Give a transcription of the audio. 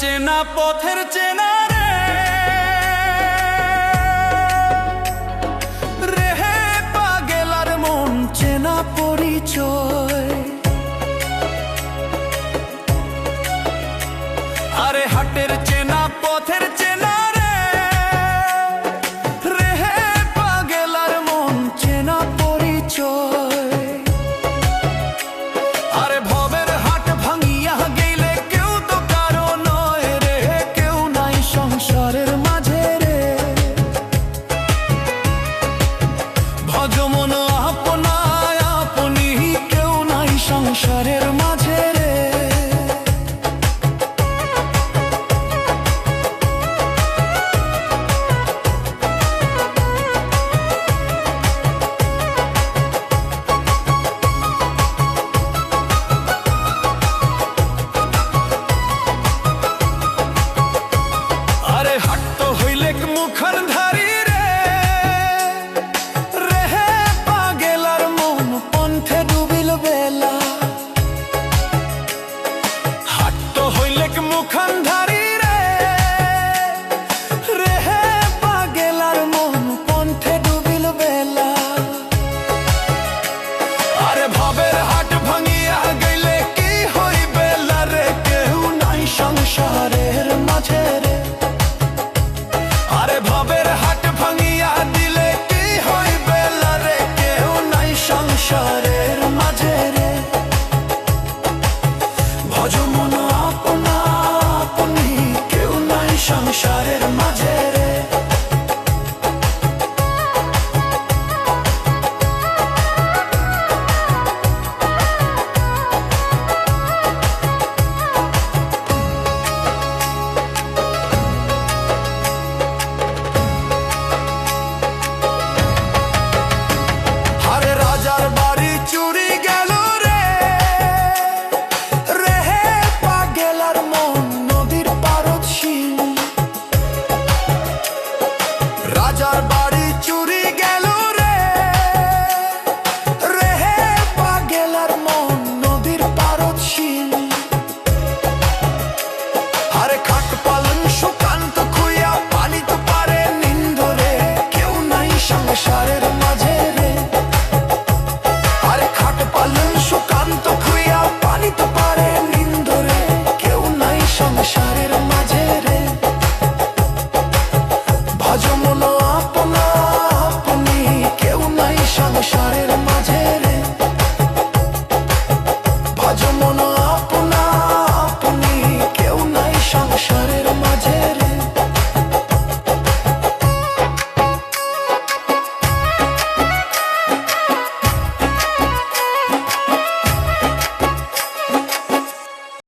চেনা পথের চেনা। আপনায় আপনি কেউ নাই সংসারের মাঝে। çare Barbara.